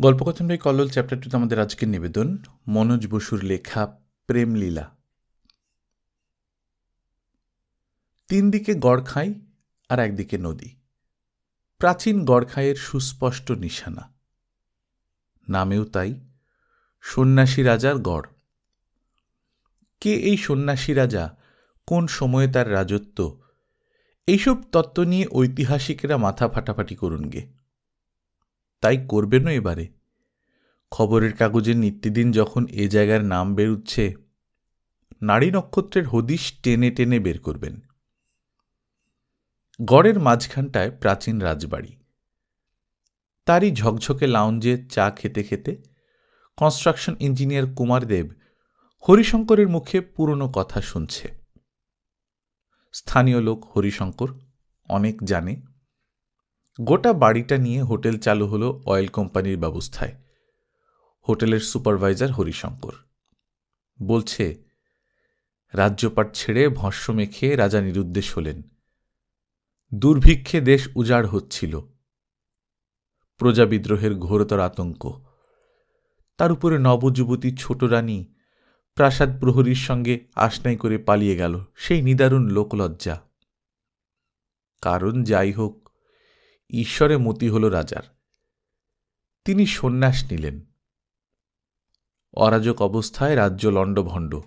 গল্পকথন by Kallol chapter টুতে আমাদের আজকের নিবেদন, মনোজ বসুর লেখা প্রেমলীলা। তিন দিকে গড়খাই আর একদিকে নদী। প্রাচীন গড়খাইয়ের সুস্পষ্ট নিশানা। নামেও তাই, সন্ন্যাসী রাজার গড়। কে এই সন্ন্যাসী রাজা, কোন সময়ে তার রাজত্ব, এইসব তত্ত্ব নিয়ে ঐতিহাসিকেরা মাথা ফাটাফাটি করুন গে। তাই করবেনও এবারে। খবরের কাগজে নিত্যদিন যখন এ জায়গার নাম বেরুচ্ছে, নারী নক্ষত্রের হদিশ টেনে টেনে বের করবেন। গড়ের মাঝখানটায় প্রাচীন রাজবাড়ি। তারই ঝকঝকে লাউঞ্জে চা খেতে খেতে কনস্ট্রাকশন ইঞ্জিনিয়ার কুমারদেব হরিশঙ্করের মুখে পুরনো কথা শুনছে। স্থানীয় লোক হরিশঙ্কর অনেক জানে। গোটা বাড়িটা নিয়ে হোটেল চালু হলো অয়েল কোম্পানির ব্যবস্থায়। হোটেলের সুপারভাইজার হরিশঙ্কর। বলছে, রাজ্যপাট ছেড়ে ভস্য মেখে রাজা নিরুদ্দেশ হলেন। দুর্ভিক্ষে দেশ উজাড় হচ্ছিল। প্রজা বিদ্রোহের ঘোরতর আতঙ্ক। তার উপরে নবযুবতী ছোট রানী প্রাসাদ প্রহরীর সঙ্গে আসনাই করে পালিয়ে গেল সেই নিদারুণ লোকলজ্জা। কারণ যাই হোক, ঈশ্বরে মতি হল রাজার। তিনি সন্ন্যাস নিলেন। অরাজক অবস্থায় রাজ্য লণ্ডভণ্ড।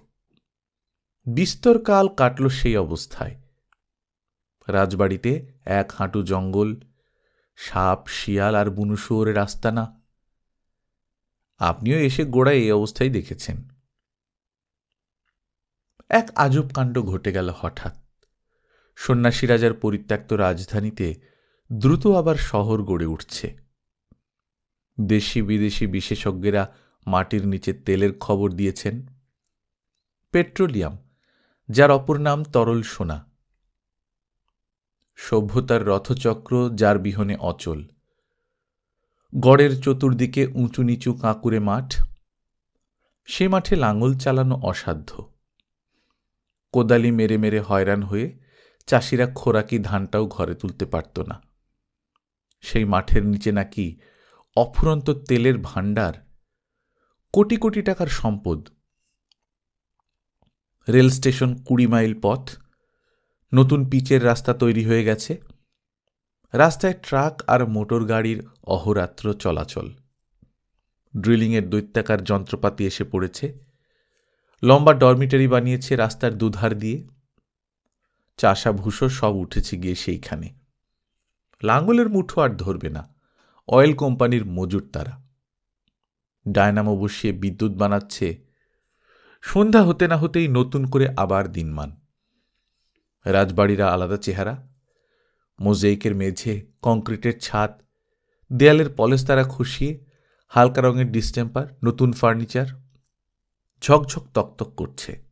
বিস্তর কাল কাটল সেই অবস্থায়। রাজবাড়িতে এক হাঁটু জঙ্গল, সাপ, শিয়াল আর বুনুশুয়োর রাস্তা না আপনিও এসে গোড়ায় এই অবস্থায় দেখেছেন। এক আজব কাণ্ড ঘটে গেল হঠাৎ। সন্ন্যাসী রাজার পরিত্যক্ত রাজধানীতে দ্রুত আবার শহর গড়ে উঠছে। দেশি বিদেশি বিশেষজ্ঞেরা মাটির নিচে তেলের খবর দিয়েছেন। পেট্রোলিয়াম, যার অপর নাম তরল সোনা। সভ্যতার রথচক্র, যার বিহনে অচল। গড়ের চতুর্দিকে উঁচু নিচু কাঁকুরে মাঠ। সে মাঠে লাঙল চালানো অসাধ্য। কোদালি মেরে মেরে হয়রান হয়ে চাষিরা খোরাকি ধানটাও ঘরে তুলতে পারত না। সেই মাঠের নিচে নাকি অফুরন্ত তেলের ভাণ্ডার কোটি কোটি টাকার সম্পদ। রেল স্টেশন কুড়ি মাইল পথ। নতুন পিচের রাস্তা তৈরি হয়ে গেছে। রাস্তায় ট্রাক আর মোটর গাড়ির অহরাত্র চলাচল। ড্রিলিংয়ের দৈত্যাকার যন্ত্রপাতি এসে পড়েছে। লম্বা ডরমিটারি বানিয়েছে রাস্তার দুধার দিয়ে। চাষা ভুষো সব উঠেছে গিয়ে সেইখানে। লাঙ্গলের মুঠো আর ধরবে না। অয়েল কোম্পানির মজুর তারা ডায়নামো বসিয়ে বিদ্যুৎ বানাচ্ছে। সন্ধ্যা হতে না হতেই নতুন করে আবার দিনমান রাজবাড়িরা আলাদা চেহারা, মোজেইকের মেঝে কংক্রিটের ছাদ, দেয়ালের পলেস্তারা খুশিয়ে হালকা রঙের ডিস্টেম্পার, নতুন ফার্নিচার, ঝকঝক তকতক করছে।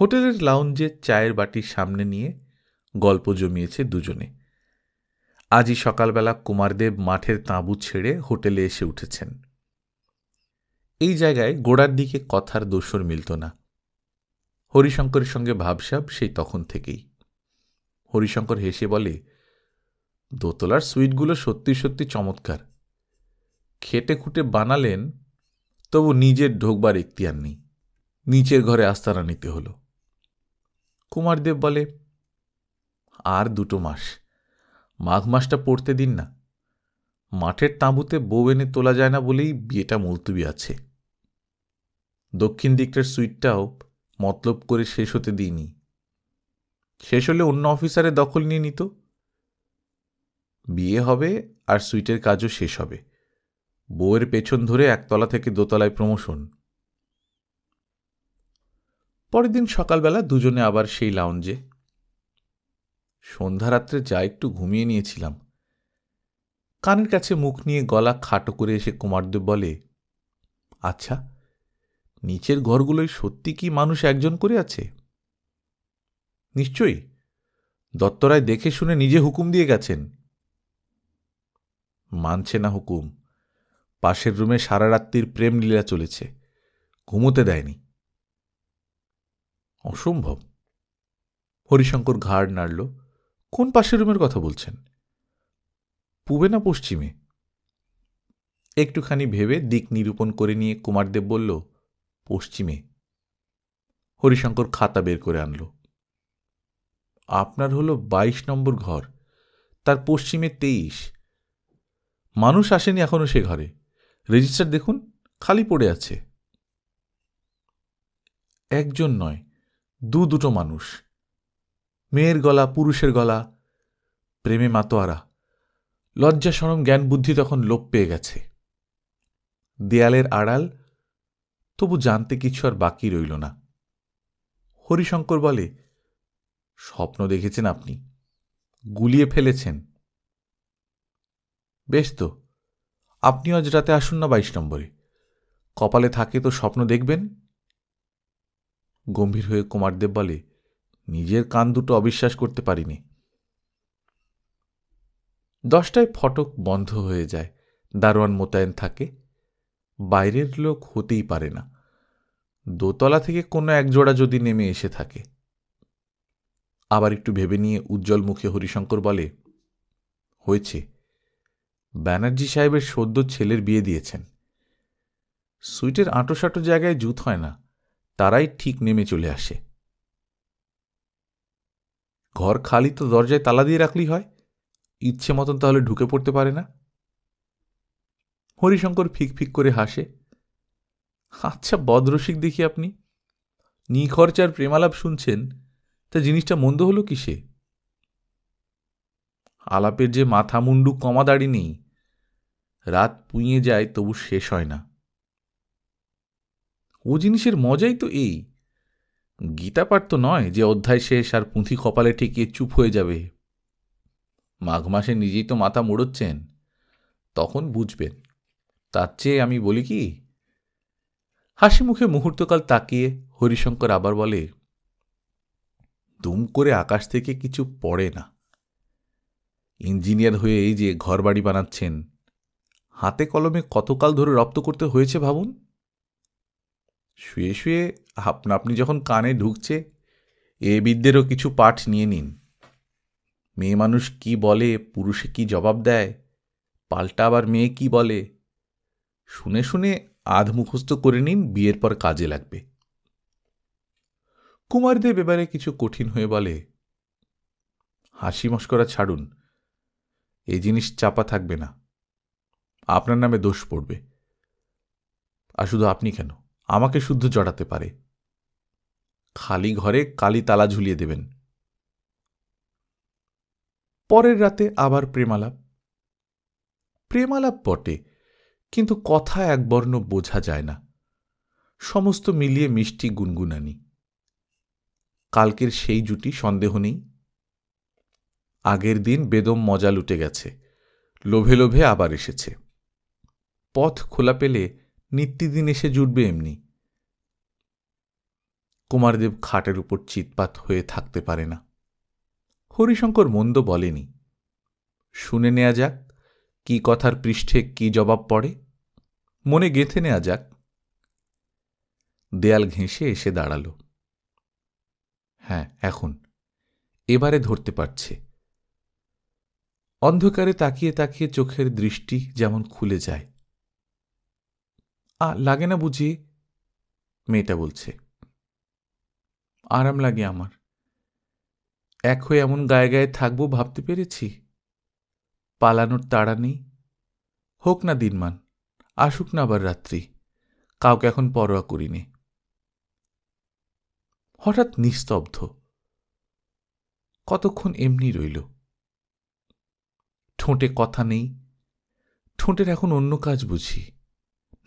হোটেলের লাউঞ্জে চায়ের বাটির সামনে নিয়ে গল্প জমিয়েছে দুজনে। আজই সকালবেলা কুমারদেব মাঠের তাঁবু ছেড়ে হোটেলে এসে উঠেছেন। এই জায়গায় গোড়ার দিকে কথার দোসর মিলত না। হরিশঙ্করের সঙ্গে ভাবসাব সেই তখন থেকেই। হরিশঙ্কর হেসে বলে, দোতলার সুইটগুলো সত্যি সত্যি চমৎকার। খেটে খুঁটে বানালেন, তবু নিজের ঢোকবার এখতিয়ার নেই। নিচের ঘরে আস্তারা নিতে হলো। কুমারদেব বলে, আর দুটো মাস। মাঘ মাসটা পড়তে দিন না। মাঠের তাঁবুতে বউ এনে তোলা যায় না বলেই বিয়েটা মুলতুবি আছে। দক্ষিণ দিকটার সুইটটাও মতলব করে শেষ হতে দিইনি। শেষ হলে অন্য অফিসারে দখল নিয়ে নিত। বিয়ে হবে আর সুইটের কাজও শেষ হবে। বউয়ের পেছন ধরে একতলা থেকে দোতলায় প্রমোশন। পরের দিন সকালবেলা দুজনে আবার সেই লাউঞ্জে সন্ধ্যা রাত্রে যা একটু ঘুমিয়ে নিয়েছিলাম। কানের কাছে মুখ নিয়ে গলা খাটো করে এসে কুমারদেব বলে আচ্ছা নিচের ঘরগুলোই সত্যি কি মানুষ একজন করে আছে? নিশ্চয়ই। দত্তরায় দেখে শুনে নিজে হুকুম দিয়ে গেছেন। মানছে না হুকুম। পাশের রুমে সারা রাত্রির প্রেম লীলা চলেছে। ঘুমোতে দেয়নি। অসম্ভব। হরিশঙ্কর ঘাড় নাড়ল। কোন পাশের রুমের কথা বলছেন? পূবে না পশ্চিমে? একটুখানি ভেবে দিক নিরূপণ করে নিয়ে কুমারদেব বলল, পশ্চিমে। হরিশঙ্কর খাতা বের করে আনল। আপনার হলো বাইশ নম্বর ঘর, তার পশ্চিমে তেইশ। মানুষ আসেনি এখনও সে ঘরে। রেজিস্টার দেখুন, খালি পড়ে আছে। একজন নয়, দু দুটো মানুষ। মেয়ের গলা, পুরুষের গলা, প্রেমে মাতোয়ারা। লজ্জা, সরম, জ্ঞান, বুদ্ধি তখন লোপ পেয়ে গেছে। দেয়ালের আড়াল, তবু জানতে কিছু আর বাকি রইল না। হরিশঙ্কর বলে, স্বপ্ন দেখেছেন আপনি? গুলিয়ে ফেলেছেন? বেশ তো আপনি আজ রাতে আসুন না বাইশ নম্বরে। কপালে থাকে তো স্বপ্ন দেখবেন? গম্ভীর হয়ে কুমারদেব বলে নিজের কান দুটো অবিশ্বাস করতে পারিনি। দশটায় ফটক বন্ধ হয়ে যায়, দারোয়ান মোতায়েন থাকে। বাইরের লোক হতেই পারে না। দোতলা থেকে কোনো একজোড়া যদি নেমে এসে থাকে। আবার একটু ভেবে নিয়ে উজ্জ্বল মুখে হরিশঙ্কর বলে, হয়েছে। ব্যানার্জি সাহেবের সদ্য ছেলের বিয়ে দিয়েছেন। সুইটের আঁটোসাঁটো জায়গায় জুত হয় না, তারাই ঠিক নেমে চলে আসে। ঘর খালি তো দরজায় তালা দিয়ে রাখলেই হয়। ইচ্ছে মতন তাহলে ঢুকে পড়তে পারে না। হরিশঙ্কর ফিক ফিক করে হাসে। আচ্ছা বদরসিক দেখি আপনি। নিখরচার প্রেমালাপ শুনছেন, তা জিনিসটা মন্দ হলো কিসে? আলাপের যে মাথা মুন্ডু কমা দাড়ি নেই, রাত পুঁয়ে যায় তবু শেষ হয় না। ও জিনিসের মজাই তো এই। গীতা পাঠ তো নয় যে অধ্যায় শেষ আর পুঁথি কপালে ঠেকিয়ে চুপ হয়ে যাবে। মাঘ মাসে নিজেই তো মাথা মোড়চ্ছেন। তখন বুঝবেন। তার চেয়ে আমি বলি কি, হাসি মুখে মুহূর্তকাল তাকিয়ে হরিশঙ্কর আবার বলে, দুম করে আকাশ থেকে কিছু পড়ে না। ইঞ্জিনিয়ার হয়ে এই যে ঘর বাড়ি বানাচ্ছেন, হাতে কলমে কতকাল ধরে রপ্ত করতে হয়েছে ভাবুন? শুয়ে শুয়ে আপনা আপনি যখন কানে ঢুকছে, এ বিদ্যেরও কিছু পাঠ নিয়ে নিন। মেয়ে মানুষ কি বলে, পুরুষে কি জবাব দেয়, পাল্টা আবার মেয়ে কি বলে? শুনে শুনে আধ মুখস্থ করে নিন, বিয়ের পর কাজে লাগবে। কুমারদেব এবারে কিছু কঠিন হয়ে বলে, হাসি মস্করা ছাড়ুন এই জিনিস চাপা থাকবে না। আপনার নামে দোষ পড়বে। আর শুধু আপনি কেন? আমাকে শুদ্ধ জড়াতে পারে। খালি ঘরে কালি তালা ঝুলিয়ে দেবেন। পরের রাতে আবার প্রেমালাপ। প্রেমালাপ বটে, কিন্তু কথা একবর্ণ বোঝা যায় না। সমস্ত মিলিয়ে মিষ্টি গুনগুনানি। কালকের সেই জুটি সন্দেহ নেই। আগের দিন বেদম মজা লুটে গেছে। লোভে লোভে আবার এসেছে। পথ খোলা পেলে নিত্যদিন এসে জুটবে এমনি। কুমারদেব খাটের উপর চিৎপাত হয়ে থাকতে পারে না। হরিশঙ্কর মন্দ বলেনি। শুনে নেওয়া যাক, কি কথার পৃষ্ঠে কি জবাব পড়ে। মনে গেঁথে নেওয়া যাক। দেয়াল ঘেঁষে এসে দাঁড়াল। হ্যাঁ এখন। এবারে ধরতে পারছে। অন্ধকারে তাকিয়ে তাকিয়ে চোখের দৃষ্টি যেমন খুলে যায়। আ লাগে না বুঝি? মেয়েটা বলছে, আরাম লাগে আমার। এক হয়ে এমন গায়ে গায়ে থাকব ভাবতে পেরেছি। পালানোর তাড়া নেই। হোক না দিনমান, আসুক না আবার রাত্রি। কাউকে এখন পরোয়া করিনি। হঠাৎ নিস্তব্ধ। কতক্ষণ এমনি রইল? ঠোঁটে কথা নেই। ঠোঁটের এখন অন্য কাজ বুঝি।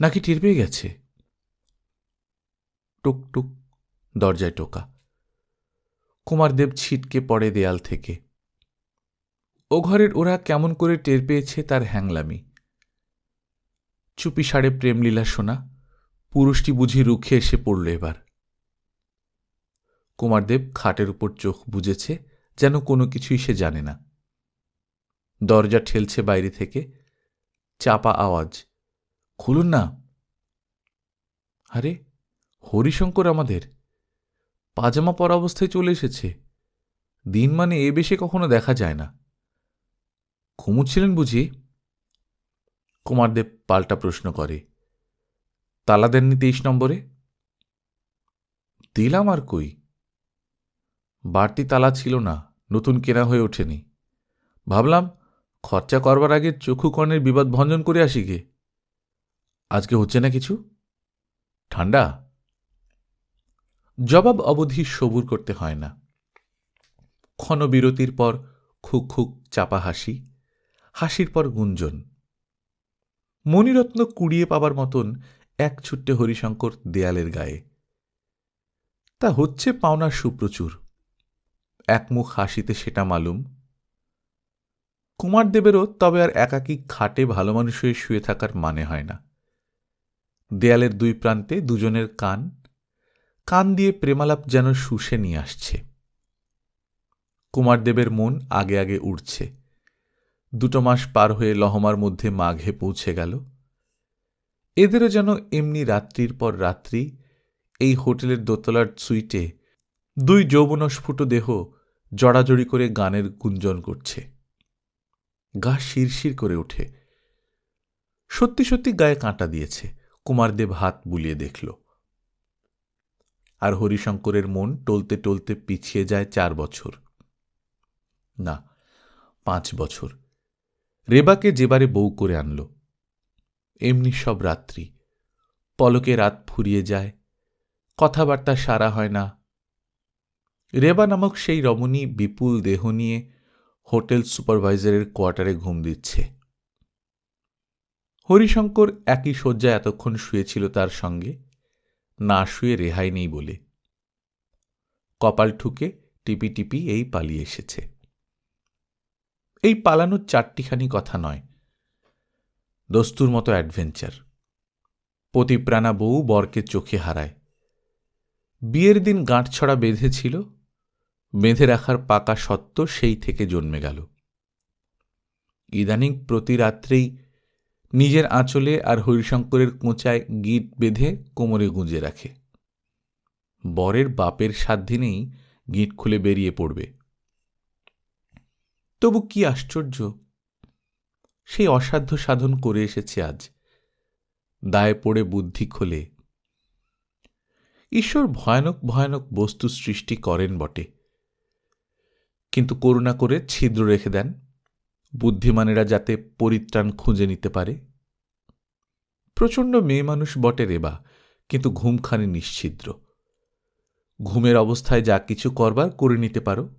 নাকি টের পেয়ে গেছে? টুক টুক, দরজায় টোকা। কুমারদেব ছিটকে পড়ে দেয়াল থেকে। ও ঘরের ওরা কেমন করে টের পেয়েছে তার হ্যাংলামি। চুপি সাড়ে প্রেমলীলা শোনা, পুরুষটি বুঝি রুখে এসে পড়ল এবার। কুমারদেব খাটের উপর চোখ বুঝেছে যেন কোনো কিছুই সে জানে না। দরজা ঠেলছে বাইরে থেকে, চাপা আওয়াজ। খুলুন না। আরে, হরিশঙ্কর আমাদের। পাজামা পরা অবস্থায় চলে এসেছে। দিন মানে এ বেশে কখনো দেখা যায় না। ঘুমুচ্ছিলেন বুঝি? কুমারদেব পাল্টা প্রশ্ন করে। তালা দেননি তেইশ নম্বরে? দিলাম আর কই? বাড়তি তালা ছিল না, নতুন কেনা হয়ে ওঠেনি। ভাবলাম, খরচা করবার আগে চক্ষু কর্ণের বিবাদ ভঞ্জন করে আসি গে। আজকে হচ্ছে না কিছু? ঠান্ডা? জবাব অবধি সবুর করতে হয় না। ক্ষণবিরতির পর খুক খুক চাপা হাসি, হাসির পর গুঞ্জন। মণিরত্ন কুড়িয়ে পাবার মতন এক ছুট্টে হরিশঙ্কর দেয়ালের গায়ে। তা হচ্ছে পাওনার সুপ্রচুর। একমুখ হাসিতে সেটা মালুম। কুমারদেবেরও তবে আর একাকী খাটে ভালো মানুষ হয়ে শুয়ে থাকার মানে হয় না। দেয়ালের দুই প্রান্তে দুজনের কান কান দিয়ে প্রেমালাপ যেন শুষে নিয়ে আসছে। কুমারদেবের মন আগে আগে উঠছে দুটো মাস পার হয়ে লহমার মধ্যে মাঘে পৌঁছে গেল। এদেরও যেন এমনি রাত্রির পর রাত্রি এই হোটেলের দোতলার সুইটে দুই যৌবনস্ফুট দেহ জড়াজড়ি করে গানের গুঞ্জন করছে। গা শিরশির করে ওঠে। সত্যি সত্যি গায়ে কাঁটা দিয়েছে। কুমারদেব হাত বুলিয়ে দেখল। আর হরিশঙ্করের মন টলতে টলতে পিছিয়ে যায় চার বছর। না, পাঁচ বছর। রেবাকে যেবারে বউ করে আনল। এমনি সব রাত্রি। পলকে রাত ফুরিয়ে যায়। কথাবার্তা সারা হয় না। রেবা নামক সেই রমণী বিপুল দেহ নিয়ে হোটেল সুপারভাইজারের কোয়ার্টারে ঘুম দিচ্ছে। হরিশঙ্কর একই শয্যায় এতক্ষণ শুয়েছিল তার সঙ্গে। না শুয়ে রেহাই নেই বলে। কপাল ঠুকে টিপি টিপি এই পালিয়ে এসেছে। এই পালানোর চারটিখানি কথা নয়। দস্তুর মতো অ্যাডভেঞ্চার। পতিপ্রাণা বউ বরকে চোখে হারায়। বিয়ের দিন গাঁটছড়া বেঁধেছিল। বেঁধে রাখার পাকা সত্য সেই থেকে জন্মে গেল। ইদানিং প্রতি রাত্রেই নিজের আঁচলে আর হরিশঙ্করের কোঁচায় গিট বেঁধে কোমরে গুঁজে রাখে। বরের বাপের সাধ্যিনেই গিট খুলে বেরিয়ে পড়বে। তবু কি আশ্চর্য! সেই অসাধ্য সাধন করে এসেছে আজ। দায়ে পড়ে বুদ্ধি খোলে। ঈশ্বর ভয়ানক ভয়ানক বস্তু সৃষ্টি করেন বটে। কিন্তু করুণা করে ছিদ্র রেখে দেন। বুদ্ধিমানেরা যাতে পরিত্রাণ খুঁজে নিতে পারে। প্রচণ্ড মেয়ে মানুষ বটে রেবা কিন্তু ঘুমখানি নিশ্ছিদ্র। ঘুমের অবস্থায় যা কিছু করবার করে নিতে পারো।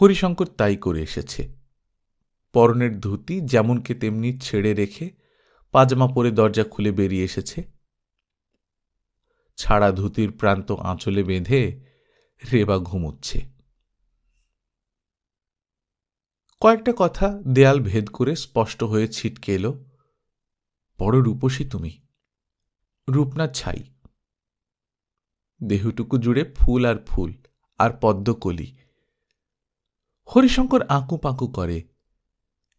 হরিশঙ্কর তাই করে এসেছে। পরনের ধুতি যেমনকে তেমনি ছেড়ে রেখে পাজামা পরে দরজা খুলে বেরিয়ে এসেছে। ছাড়া ধুতির প্রান্ত আঁচলে বেঁধে রেবা ঘুমুচ্ছে। কয়েকটা কথা দেয়াল ভেদ করে স্পষ্ট হয়ে ছিটকে এলো, বড় রূপসী তুমি, রূপনাথ ছাই। দেহটুকু জুড়ে ফুল আর ফুল আর পদ্মকলি হরিশঙ্কর আঁকু পাঁকু করে,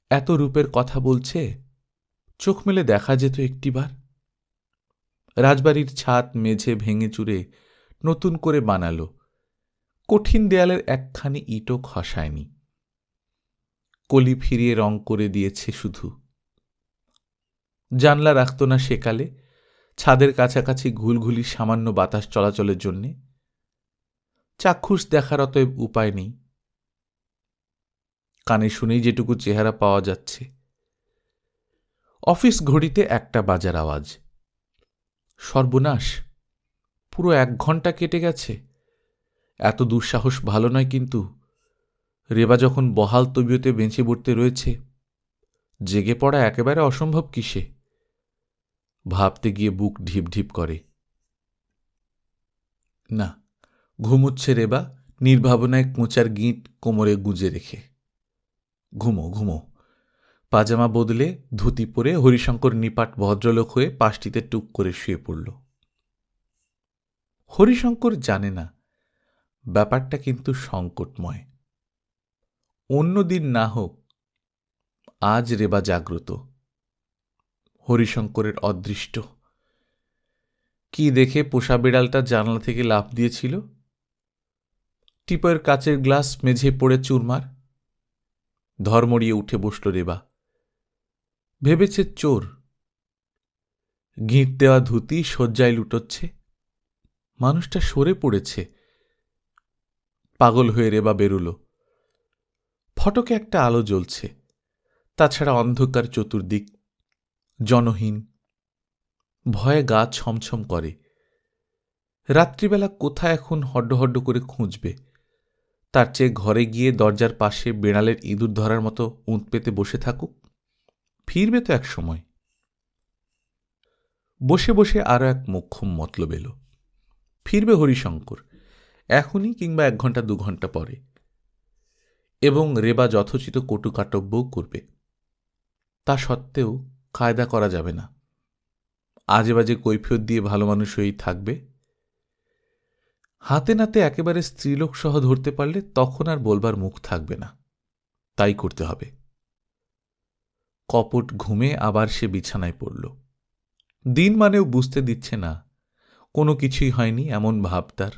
এত রূপের কথা বলছে, চোখ মেলে দেখা যেত একটিবার। রাজবাড়ির ছাদ মেঝে ভেঙে চুরে নতুন করে বানালো, কঠিন দেয়ালের একখানি ইটও খসায়নি। কলি ফিরিয়ে রং করে দিয়েছে শুধু। জানলা রাখত না সেকালে, ছাদের কাছাকাছি ঘুলঘুলি সামান্য বাতাস চলাচলের জন্যে। চাক্ষুষ দেখার অতএব উপায় নেই। কানে শুনেই যেটুকু চেহারা পাওয়া যাচ্ছে। অফিস ঘড়িতে একটা বাজার আওয়াজ। সর্বনাশ, পুরো এক ঘণ্টা কেটে গেছে। এত দুঃসাহস ভালো নয় কিন্তু। রেবা যখন বহাল তবিয়তে বেঁচে পড়তে রয়েছে, জেগে পড়া একেবারে অসম্ভব কিসে? ভাবতে গিয়ে বুক ঢিপ ঢিপ করে। না, ঘুমুচ্ছে রেবা, নির্ভাবনায় কোঁচার গিঁট কোমরে গুঁজে রেখে। ঘুমো ঘুমো। পাজামা বদলে ধুতি পরে হরিশঙ্কর নিপাট ভদ্রলোক হয়ে পাশটিতে টুক করে শুয়ে পড়ল। হরিশঙ্কর জানে না, ব্যাপারটা কিন্তু সংকটময়। অন্য দিন না হোক, আজ রেবা জাগ্রত। হরিশঙ্করের অদৃষ্ট। কি দেখে পোষা বিড়ালটা জানলা থেকে লাফ দিয়েছিল? টিপয়ের কাচের গ্লাস মেঝে পড়ে চুরমার। ধর্মড়িয়ে উঠে বসল রেবা। ভেবেছে চোর। গিঁট দেওয়া ধুতি শয্যায় লুটোচ্ছে। মানুষটা সরে পড়েছে। পাগল হয়ে রেবা বেরুল। ফটকে একটা আলো জ্বলছে। তাছাড়া অন্ধকার চতুর্দিক, জনহীন, ভয়ে গা ছমছম করে। রাত্রিবেলা কোথায় এখন হড্ড করে খুঁজবে? তার চেয়ে ঘরে গিয়ে দরজার পাশে বেড়ালের ইঁদুর ধরার মতো উঁত পেতে বসে থাকুক? ফিরবে তো এক সময়। বসে বসে আরও এক মোক্ষম মতলব এলো। ফিরবে হরিশঙ্কর, এখনই কিংবা এক ঘণ্টা দু ঘণ্টা পরে। এবং রেবা যথোচিত কটুকাটব্যও করবে। তা সত্ত্বেও কায়দা করা যাবে না। আজে বাজে কৈফিয়ত দিয়ে ভালো মানুষ হয়েই থাকবে। হাতে নাতে একেবারে স্ত্রীলোক সহ ধরতে পারলে তখন আর বলবার মুখ থাকবে না। তাই করতে হবে। কপট ঘুমে আবার সে বিছানায় পড়ল। দিন মানেও বুঝতে দিচ্ছে না, কোনো কিছুই হয়নি এমন ভাব তার।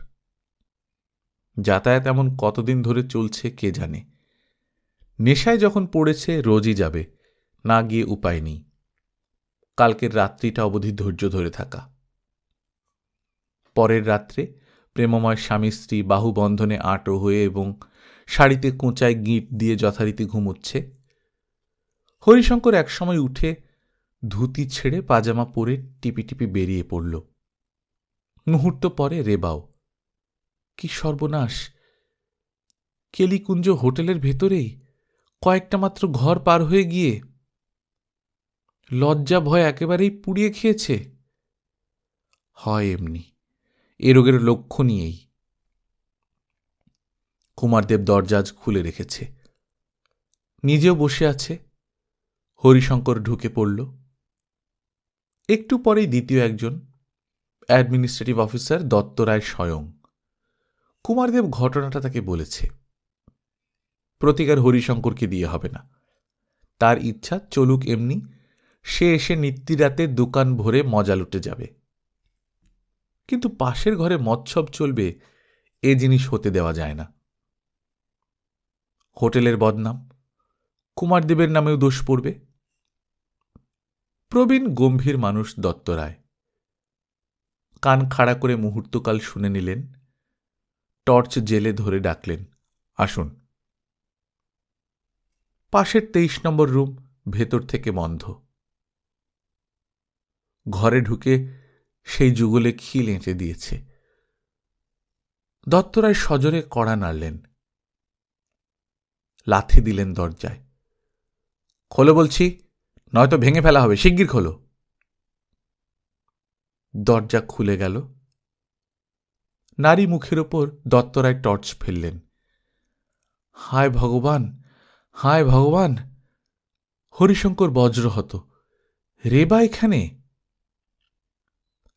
যাতায়াত এমন কতদিন ধরে চলছে কে জানে। নেশায় যখন পড়েছে, রোজই যাবে, না গিয়ে উপায় নেই। কালকের রাত্রিটা অবধি ধৈর্য ধরে থাকা। পরের রাত্রে প্রেমময় স্বামী স্ত্রী বাহুবন্ধনে আঁটো হয়ে এবং শাড়িতে কোঁচায় গিঁট দিয়ে যথারীতি ঘুমোচ্ছে। হরিশঙ্কর একসময় উঠে ধুতি ছেড়ে পাজামা পরে টিপি টিপি বেরিয়ে পড়ল। মুহূর্ত পরে রেবাও কি সর্বনাশ। কেলিকুঞ্জ হোটেলের ভেতরেই কয়েকটা মাত্র ঘর পার হয়ে গিয়ে লজ্জা, ভয় একেবারেই পুড়িয়ে খেয়েছে। হয় এমনি, এ রোগের লক্ষ্য নিয়েই। কুমারদেব দরজাজ খুলে রেখেছে। নিজেও বসে আছে। হরিশঙ্কর ঢুকে পড়ল। একটু পরেই দ্বিতীয় একজন অ্যাডমিনিস্ট্রেটিভ অফিসার দত্ত রায় স্বয়ং। কুমারদেব ঘটনাটা তাকে বলেছে। প্রতিকার হরিশঙ্করকে দিয়ে হবে না। তার ইচ্ছা, চলুক এমনি, সে এসে নিত্যিরাতে দোকান ভরে মজা লুটে যাবে। কিন্তু পাশের ঘরে মৎসব চলবে, এ জিনিস হতে দেওয়া যায় না। হোটেলের বদনাম, কুমারদেবের নামেও দোষ পড়বে। প্রবীণ গম্ভীর মানুষ দত্ত রায়। কান খাড়া করে মুহূর্তকাল শুনে নিলেন টর্চ জেলে ধরে ডাকলেন, আসুন। পাশের তেইশ নম্বর রুম ভেতর থেকে বন্ধ। ঘরে ঢুকে সেই যুগলে খিল এঁটে দিয়েছে। দত্তরায় সজরে কড়া নাড়লেন। লাথি দিলেন দরজায়। খোলো বলছি, নয়তো ভেঙে ফেলা হবে, শিগগির খোলো। দরজা খুলে গেল। নারী মুখের ওপর দত্তরায় টর্চ ফেললেন। হায় ভগবান হায় ভগবান! হরিশঙ্কর বজ্রহত, রেবা এখানে?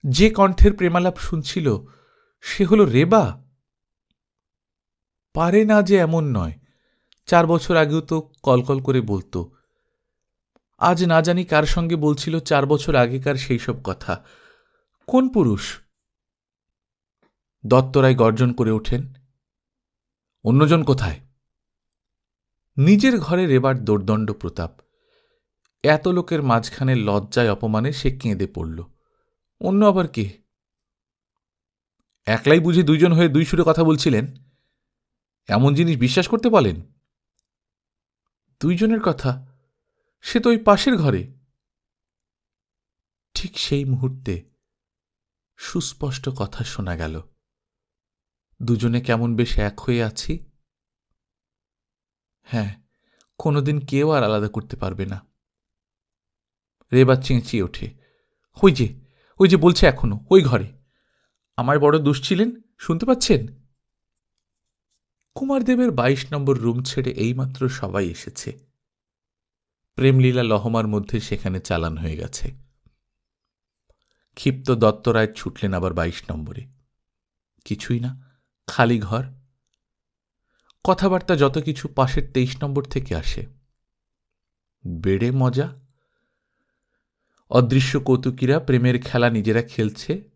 যে কণ্ঠের প্রেমালাপ শুনছিল, সে হল রেবা? পারে না যে এমন নয়, চার বছর আগেও তো কলকল করে বলতো। আজ না জানি কার সঙ্গে বলছিল চার বছর আগেকার সেই সব কথা। কোন পুরুষ? দত্তরায় গর্জন করে ওঠেন, অন্যজন কোথায়? নিজের ঘরে রেবার দোর্দণ্ড প্রতাপ। এত লোকের মাঝখানে লজ্জায় অপমানে সে কেঁদে পড়ল। অন্য আবার কে? একলাই বুঝে দুইজন হয়ে দুই সুরে কথা বলছিলেন? এমন জিনিস বিশ্বাস করতে বলেন? দুইজনের কথা? সে তো ওই পাশের ঘরে। ঠিক সেই মুহূর্তে সুস্পষ্ট কথা শোনা গেল। দুজনে কেমন বেশ এক হয়ে আছি? হ্যাঁ কোনোদিন কেউ আর আলাদা করতে পারবে না। রেবা চেঁচিয়ে ওঠে। ওই যে ওই যে বলছে এখনও, ওই ঘরে। আমার বড় দুশ্চিলেন শুনতে পাচ্ছেন? কুমারদেবের বাইশ নম্বর রুম ছেড়ে এইমাত্র সবাই এসেছে। প্রেমলীলা লহমার মধ্যে সেখানে চালান হয়ে গেছে। ক্ষিপ্ত দত্তরায় ছুটলেন আবার বাইশ নম্বরে। কিছুই না খালি ঘর। কথাবার্তা যত কিছু পাশের তেইশ নম্বর থেকে আসে। বেড়ে মজা। অদৃশ্য কৌতুকীরা প্রেমের খেলা নিজেরা খেলছে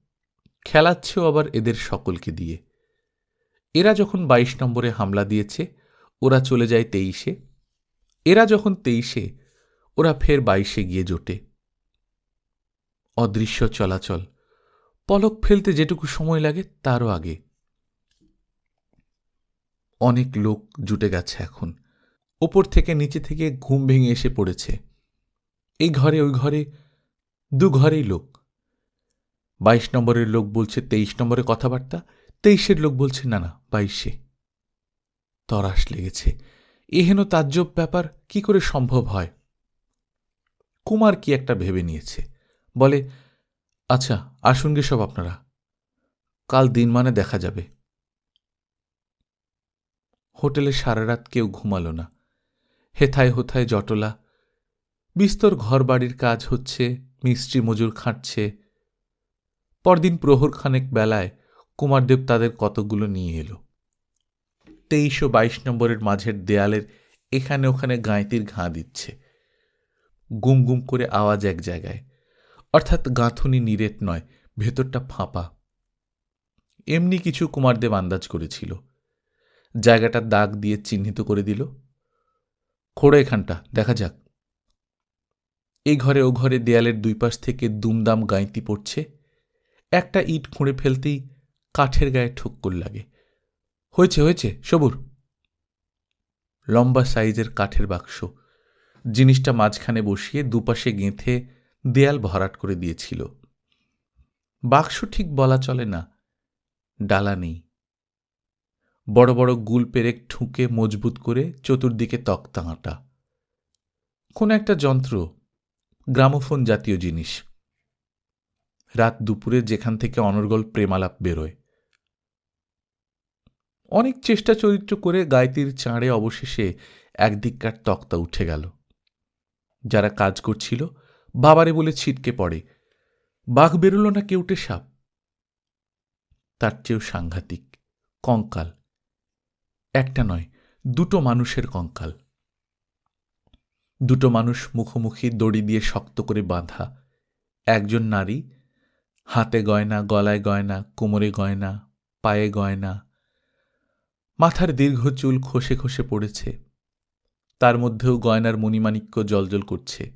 খেলাচ্ছেও আবার এদের সকলকে দিয়ে। এরা যখন বাইশ নম্বরে হামলা দিয়েছে, ওরা চলে যায় তেইশে। এরা যখন তেইশে, ওরা ফের বাইশে গিয়ে জোটে। অদৃশ্য চলাচল। পলক ফেলতে যেটুকু সময় লাগে, তারও আগে। অনেক লোক জুটে গেছে এখন। ওপর থেকে নিচে থেকে ঘুম ভেঙে এসে পড়েছে। এই ঘরে, ওই ঘরে, দু ঘরেই লোক। বাইশ নম্বরের লোক বলছে, তেইশ নম্বরে কথাবার্তা। তেইশের লোক বলছে, না না, বাইশে। তরাস লেগেছে। এহেন তাজ্জব ব্যাপার, কি করে সম্ভব হয়? কুমার কি একটা ভেবে নিয়েছে। বলে আচ্ছা আসুন গে সব আপনারা। কাল দিন মানে দেখা যাবে। হোটেলে সারা রাত কেউ ঘুমালো না। হেথায় হোথায় জটলা। বিস্তর ঘরবাড়ির কাজ হচ্ছে, মিস্ত্রি মজুর খাটছে। পরদিন প্রহর খানেক বেলায় কুমারদেব তাদের কতগুলো নিয়ে এলো। তেইশ ও বাইশ নম্বরের মাঝের দেয়ালের এখানে ওখানে গাঁয়তির ঘা দিচ্ছে। গুম গুম করে আওয়াজ এক জায়গায়। অর্থাৎ গাঁথুনি নিরেট নয়, ভেতরটা ফাঁপা। এমনি কিছু কুমারদেব আন্দাজ করেছিল। জায়গাটা দাগ দিয়ে চিহ্নিত করে দিল। খোড়ো এখানটা, দেখা যাক। এই ঘরে ও ঘরে দেয়ালের দুই পাশ থেকে দুমদাম গাঁইতি পড়ছে। একটা ইট খুঁড়ে ফেলতেই কাঠের গায়ে ঠুক্কুর লাগে। হয়েছে হয়েছে, সবুর। লম্বা সাইজের কাঠের বাক্স। জিনিসটা মাঝখানে বসিয়ে দুপাশে গেঁথে দেয়াল ভরাট করে দিয়েছিল। বাক্স ঠিক বলা চলে না। ডালা নেই। বড় বড় গুল পেরেক ঠুকে মজবুত করে চতুর্দিকে তক্তা আঁটা কোন একটা যন্ত্র, গ্রামোফোন জাতীয় জিনিস। রাত দুপুরে যেখান থেকে অনর্গল প্রেমালাপ বেরোয়। অনেক চেষ্টা চরিত্র করে গায়তির চাঁড়ে অবশেষে একদিককার তক্তা উঠে গেল। যারা কাজ করছিল, বাবারে বলে ছিটকে পড়ে। বাঘ বেরোল না কেউটে সাপ। তার চেয়েও সাংঘাতিক, কঙ্কাল। একটা নয়, দুটো মানুষের কঙ্কাল। দুটো মানুষ মুখোমুখি দড়ি দিয়ে শক্ত করে বাঁধা। একজন নারী, হাতে গয়না, গলায় গয়না, কোমরে গয়না, পায়ে গয়না। মাথার দীর্ঘ চুল খসে খসে পড়েছে। তার মধ্যেও গয়নার মণিমাণিক্য জলজল করছে।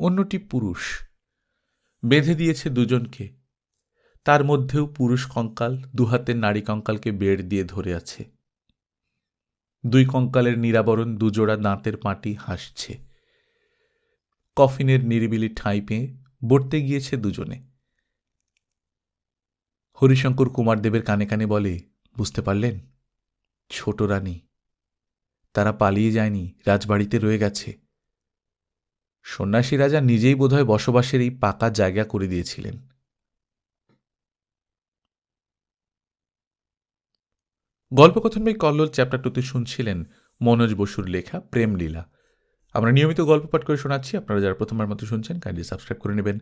অন্যটি পুরুষ। বেঁধে দিয়েছে দুজনকে। তার মধ্যেও পুরুষ কঙ্কাল দুহাতের নারী কঙ্কালকে বেড় দিয়ে ধরে আছে। দুই কঙ্কালের নিরাবরণ দুজোড়া দাঁতের পাটি হাসছে। কফিনের নিরিবিলি ঠাঁই পেয়ে বর্তে গিয়েছে দুজনে। হরিশঙ্কর কুমারদেবের কানে কানে বলে, বুঝতে পারলেন? ছোট রানী। তারা পালিয়ে যায়নি, রাজবাড়িতে রয়ে গেছে। সন্ন্যাসী রাজা নিজেই বোধহয় বসবাসের এই পাকা জায়গা করে দিয়েছিলেন। গল্পকথন বাই কল্লোল চ্যাপ্টার টুতে শুনছিলেন মনোজ বসুর লেখা প্রেমলীলা। আমরা নিয়মিত গল্প পাঠ করে শোনাচ্ছি। আপনারা যারা প্রথমবার মতো শুনছেন কাইন্ডলি সাবস্ক্রাইব করে নেবেন।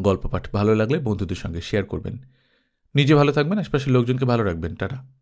গল্প পাঠ ভালো লাগলে বন্ধুদের সঙ্গে শেয়ার করবেন। নিজে ভালো থাকবেন, আশপাশের লোকজনকে ভালো রাখবেন। টাটা।